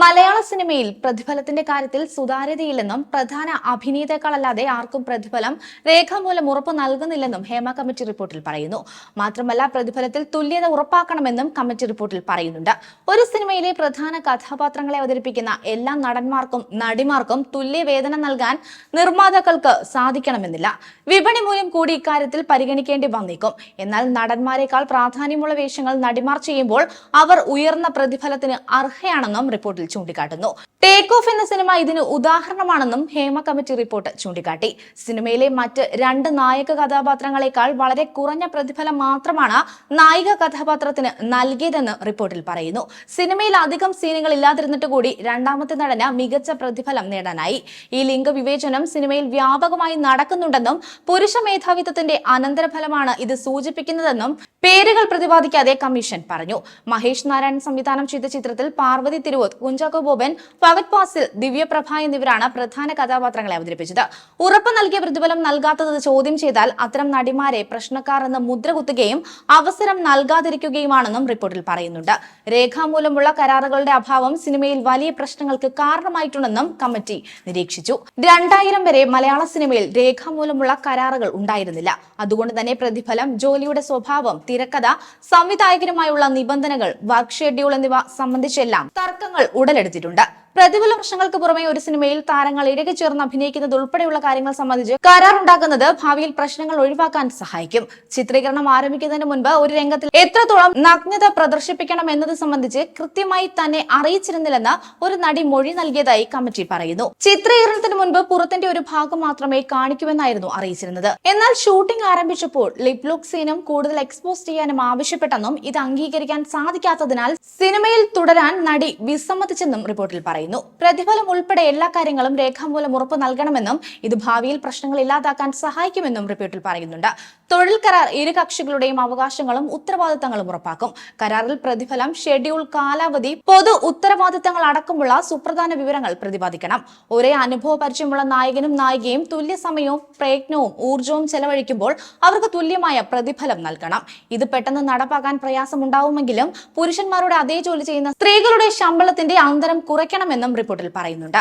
മലയാള സിനിമയിൽ പ്രതിഫലത്തിന്റെ കാര്യത്തിൽ സുതാര്യതയില്ലെന്നും പ്രധാന അഭിനേതാക്കളല്ലാതെ ആർക്കും പ്രതിഫലം രേഖാമൂലം ഉറപ്പ് നൽകുന്നില്ലെന്നും ഹേമ കമ്മിറ്റി റിപ്പോർട്ടിൽ പറയുന്നു. മാത്രമല്ല പ്രതിഫലത്തിൽ തുല്യത ഉറപ്പാക്കണമെന്നും കമ്മിറ്റി റിപ്പോർട്ടിൽ പറയുന്നുണ്ട്. ഒരു സിനിമയിലെ പ്രധാന കഥാപാത്രങ്ങളെ അവതരിപ്പിക്കുന്ന എല്ലാ നടന്മാർക്കും നടിമാർക്കും തുല്യ വേതനം നൽകാൻ നിർമ്മാതാക്കൾക്ക് സാധിക്കണമെന്നില്ല. വിപണി മൂല്യം കൂടി ഇക്കാര്യത്തിൽ പരിഗണിക്കേണ്ടി വന്നേക്കും. എന്നാൽ നടന്മാരെക്കാൾ പ്രാധാന്യമുള്ള വേഷങ്ങൾ നടിമാർ ചെയ്യുമ്പോൾ അവർ ഉയർന്ന പ്രതിഫലത്തിന് അർഹയാണെന്നും റിപ്പോർട്ടിൽ ചൂണ്ടിക്കാട്ടുന്നു. ടേക്ക് ഓഫ് എന്ന സിനിമ ഇതിന് ഉദാഹരണമാണെന്നും ഹേമ കമ്മിറ്റി റിപ്പോർട്ട് ചൂണ്ടിക്കാട്ടി. സിനിമയിലെ മറ്റ് രണ്ട് നായക കഥാപാത്രങ്ങളെക്കാൾ വളരെ കുറഞ്ഞ പ്രതിഫലം മാത്രമാണ് നായിക കഥാപാത്രത്തിന് നൽകിയതെന്ന് റിപ്പോർട്ടിൽ പറയുന്നു. സിനിമയിൽ അധികം സീനുകൾ ഇല്ലാതിരുന്നിട്ട് കൂടി രണ്ടാമത്തെ നടന് മികച്ച പ്രതിഫലം നേടാനായി. ഈ ലിംഗ വിവേചനം സിനിമയിൽ വ്യാപകമായി നടക്കുന്നുണ്ടെന്നും പുരുഷ മേധാവിത്വത്തിന്റെ അനന്തരഫലമാണ് ഇത് സൂചിപ്പിക്കുന്നതെന്നും പേരുകൾ പ്രതിപാദിക്കാതെ കമ്മീഷൻ പറഞ്ഞു. മഹേഷ് നാരായൺ സംവിധാനം ചെയ്ത ചിത്രത്തിൽ പാർവതി തിരുവോത്ത് കുഞ്ചാക്കോ ബോബൻ ഫവത് പാസിൽ ദിവ്യപ്രഭ എന്നിവരാണ് പ്രധാന കഥാപാത്രങ്ങളെ അവതരിപ്പിച്ചത്. ഉറപ്പ് നൽകിയ പ്രതിഫലം നൽകാത്തത് ചോദ്യം ചെയ്താൽ അത്തരം നടിമാരെ പ്രശ്നക്കാർ എന്ന് മുദ്ര കുത്തുകയും അവസരം നൽകാതിരിക്കുകയുമാണെന്നും റിപ്പോർട്ടിൽ പറയുന്നുണ്ട്. രേഖാമൂലമുള്ള കരാറുകളുടെ അഭാവം സിനിമയിൽ വലിയ പ്രശ്നങ്ങൾക്ക് കാരണമായിട്ടുണ്ടെന്നും കമ്മിറ്റി നിരീക്ഷിച്ചു. രണ്ടായിരം വരെ മലയാള സിനിമയിൽ രേഖാമൂലമുള്ള കരാറുകൾ ഉണ്ടായിരുന്നില്ല. അതുകൊണ്ട് തന്നെ പ്രതിഫലം ജോലിയുടെ സ്വഭാവം തിരക്കഥ സംവിധായകരുമായുള്ള നിബന്ധനകൾ വർക്ക് ഷെഡ്യൂൾ എന്നിവ സംബന്ധിച്ചെല്ലാം തർക്കങ്ങൾ ഉടലെടുത്തിട്ടുണ്ട് പ്രതിഫല പ്രശ്നങ്ങൾക്ക് പുറമെ ഒരു സിനിമയിൽ താരങ്ങൾ ഇഴകി ചേർന്ന് അഭിനയിക്കുന്നത് ഉൾപ്പെടെയുള്ള കാര്യങ്ങൾ സംബന്ധിച്ച് കരാർ ഉണ്ടാക്കുന്നത് ഭാവിയിൽ പ്രശ്നങ്ങൾ ഒഴിവാക്കാൻ സഹായിക്കും. ചിത്രീകരണം ആരംഭിക്കുന്നതിന് മുൻപ് ഒരു രംഗത്തിൽ എത്രത്തോളം നഗ്നത പ്രദർശിപ്പിക്കണം എന്നത് സംബന്ധിച്ച് കൃത്യമായി തന്നെ അറിയിച്ചിരുന്നില്ലെന്ന് ഒരു നടി മൊഴി നൽകിയതായി കമ്മിറ്റി പറയുന്നു. ചിത്രീകരണത്തിന് മുൻപ് പുറത്തിന്റെ ഒരു ഭാഗം മാത്രമേ കാണിക്കുമെന്നായിരുന്നു അറിയിച്ചിരുന്നത്. എന്നാൽ ഷൂട്ടിംഗ് ആരംഭിച്ചപ്പോൾ ലിപ് ലുക്ക് സീനും കൂടുതൽ എക്സ്പോസ് ചെയ്യാനും ആവശ്യപ്പെട്ടെന്നും ഇത് അംഗീകരിക്കാൻ സാധിക്കാത്തതിനാൽ സിനിമയിൽ തുടരാൻ നടി വിസമ്മതിച്ചെന്നും റിപ്പോർട്ടിൽ പറയുന്നു. പ്രതിഫലം ഉൾപ്പെടെ എല്ലാ കാര്യങ്ങളും രേഖാമൂലം ഉറപ്പ് നൽകണമെന്നും ഇത് ഭാവിയിൽ പ്രശ്നങ്ങൾ ഇല്ലാതാക്കാൻ സഹായിക്കുമെന്നും റിപ്പോർട്ടിൽ പറയുന്നുണ്ട്. തൊഴിൽ കരാർ ഇരു കക്ഷികളുടെയും അവകാശങ്ങളും ഉത്തരവാദിത്തങ്ങളും ഉറപ്പാക്കും. കരാറിൽ പ്രതിഫലം ഷെഡ്യൂൾ കാലാവധി പൊതു ഉത്തരവാദിത്തങ്ങൾ അടക്കമുള്ള സുപ്രധാന വിവരങ്ങൾ പ്രതിപാദിക്കണം. ഒരേ അനുഭവ പരിചയമുള്ള നായകനും നായികയും തുല്യ സമയവും പ്രയത്നവും ഊർജവും ചെലവഴിക്കുമ്പോൾ അവർക്ക് തുല്യമായ പ്രതിഫലം നൽകണം. ഇത് പെട്ടെന്ന് നടപ്പാക്കാൻ പ്രയാസമുണ്ടാവുമെങ്കിലും പുരുഷന്മാരുടെ അതേ ജോലി ചെയ്യുന്ന സ്ത്രീകളുടെ ശമ്പളത്തിന്റെ അന്തരം കുറയ്ക്കണമെന്നും റിപ്പോർട്ടിൽ പറയുന്നുണ്ട്.